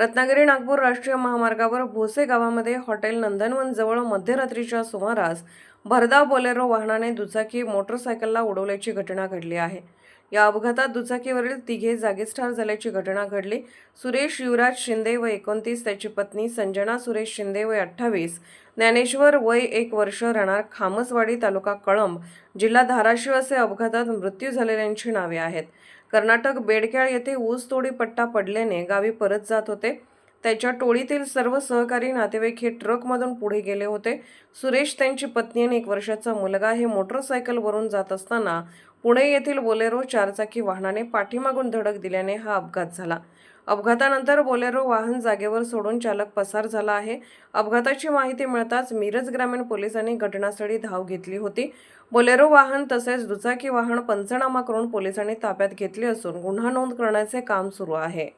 रत्नागिरी नागपूर राष्ट्रीय महामार्गावर भोसे गावामध्ये हॉटेल नंदनवन जवळ मध्यरात्रीच्या सुमारास भरधाव बोलेरो वाहनाने दुचाकी मोटरसायकलला उडवल्याची घटना घडली आहे. या अपघातात दुचाकीवरील तिघे जागीच ठार झाल्याची घटना घडली. सुरेश युवराज शिंदे व एकोणतीस त्याची पत्नी संजना सुरेश शिंदे वय अठ्ठावीस ज्ञानेश्वर वय एक वर्ष राहणार खामसवाडी तालुका कळंब जिल्हा धाराशिव असे अपघातात मृत्यू झालेल्यांची नावे आहेत. कर्नाटक बेडक्याळ येथे ऊसतोडी पट्टा पडल्याने गावी परत जात होते. त्याच्या टोळीतील सर्व सहकारी नातेवाईक हे ट्रकमधून पुढे गेले होते. सुरेश त्यांची पत्नी आणि एक वर्षाचा मुलगा हे मोटरसायकलवरून जात असताना पुणे येथील बोलेरो चारचाकी वाहनाने पाठीमागून धडक दिल्याने हा अपघात झाला. अपघातानंतर बोलेरो वाहन जागेवर सोडून चालक पसार झाला आहे. अपघाताची माहिती मिळताच मिरज ग्रामीण पोलिसांनी घटनास्थळी धाव घेतली होती. बोलेरो वाहन तसेच दुचाकी वाहन पंचनामा करून पोलिसांनी ताब्यात घेतले असून गुन्हा नोंद करण्याचे काम सुरू आहे.